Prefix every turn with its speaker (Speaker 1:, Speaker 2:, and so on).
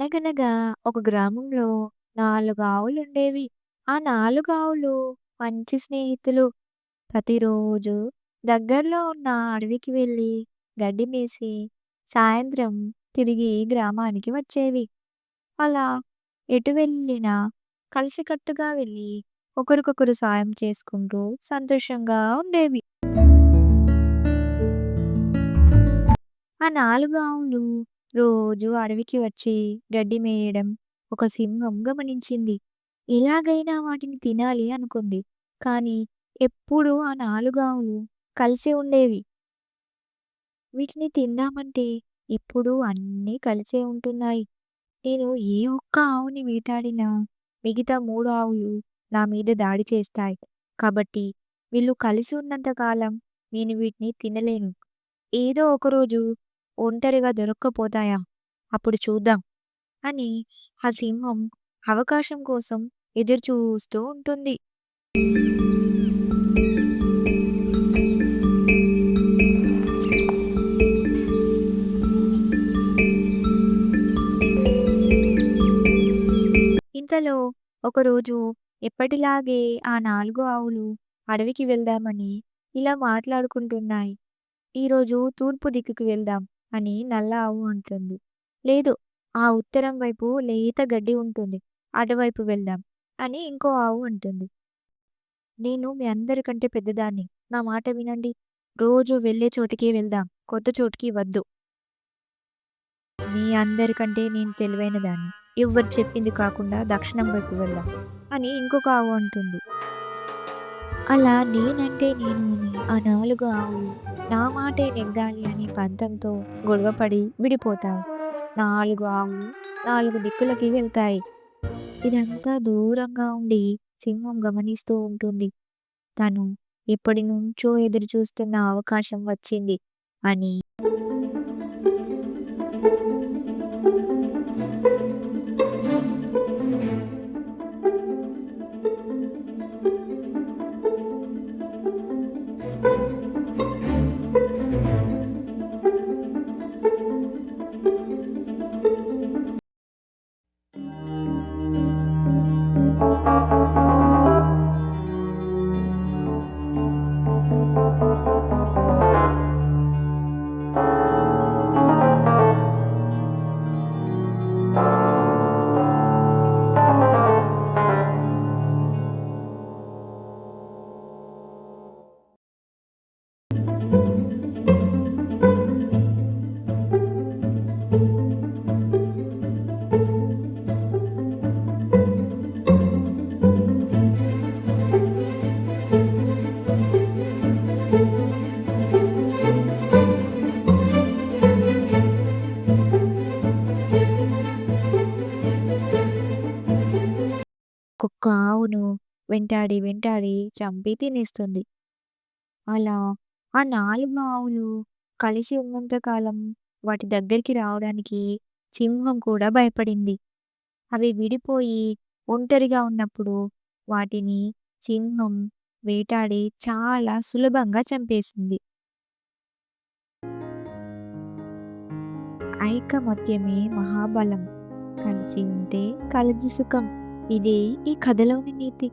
Speaker 1: అనగనగా ఒక గ్రామంలో 4 ఆవులుండేవి. ఆ నాలుగు ఆవులు మంచి స్నేహితులు. ప్రతిరోజు దగ్గరలో ఉన్న అడవికి వెళ్ళి గడ్డి మేసి, సాయంత్రం తిరిగి గ్రామానికి వచ్చేవి. అలా ఎటు వెళ్ళినా కలిసికట్టుగా వెళ్ళి ఒకరికొకరు సాయం చేసుకుంటూ సంతోషంగా ఉండేవి. ఆ నాలుగు ఆవులు రోజూ అడవికి వచ్చి గడ్డి మేయడం ఒక సింహం గమనించింది. ఎలాగైనా వాటిని తినాలి అనుకుంది. కానీ ఎప్పుడూ ఆ నాలుగు ఆవులు కలిసే ఉండేవి. వీటిని తిందామంటే ఇప్పుడు అన్నీ కలిసే ఉంటున్నాయి. నేను ఏ ఒక్క ఆవుని వేటాడినా మిగతా మూడు ఆవులు నా మీద దాడి చేస్తాయి. కాబట్టి వీళ్ళు కలిసి ఉన్నంత కాలం నేను వీటిని తినలేను. ఏదో ఒకరోజు ఒంటరిగా దొరక్కపోతాయా? అప్పుడు చూద్దాం అని ఆ సింహం అవకాశం కోసం ఎదురుచూస్తూ ఉంటుంది. ఇంతలో ఒకరోజు ఎప్పటిలాగే ఆ నాలుగు ఆవులు అడవికి వెళ్దామని ఇలా మాట్లాడుకుంటున్నాయి. ఈరోజు తూర్పు దిక్కుకి వెళ్దాం అని నల్ల ఆవు అంటుంది. లేదు ఆ ఉత్తరం వైపు లేత గడ్డి ఉంటుంది. అటువైపు వెళ్దాం అని ఇంకో ఆవు అంటుంది. నేను మీ అందరికంటే పెద్దదాన్ని. నా మాట వినండి. రోజు వెళ్ళే చోటికే వెళ్దాం. కొత్త చోటికి వద్దు. మీ అందరికంటే నేను తెలివైన దాన్ని ఎవ్వరు చెప్పింది కాకుండా దక్షిణం వైపు వెళ్దాం అని ఇంకొక ఆవు అంటుంది. అలా నేనంటే నేను ఆ నాలుగు ఆవులు నా మాటే నెగ్గాలి అనే పంతంతో గొడవపడి విడిపోతాయి. 4 ఆవులు నాలుగు దిక్కులకి వెళ్తాయి. ఇదంతా దూరంగా ఉండి సింహం గమనిస్తూ ఉంటుంది. తను ఎప్పటి నుంచో ఎదురు చూస్తున్న అవకాశం వచ్చింది అని. ఒక్కొక్క ఆవును వెంటాడి వెంటాడి చంపి తినేస్తుంది. అలా ఆ 4 ఆవులు కలిసి ఉన్నంత కాలం వాటి దగ్గరికి రావడానికి సింహం కూడా భయపడింది. అవి విడిపోయి ఒంటరిగా ఉన్నప్పుడు వాటిని సింహం వేటాడి చాలా సులభంగా చంపేసింది. ఐకమత్యమే మహాబలం. కలిసి ఉంటే కలిగి సుఖం. ఇది ఈ కథలోని నీతి.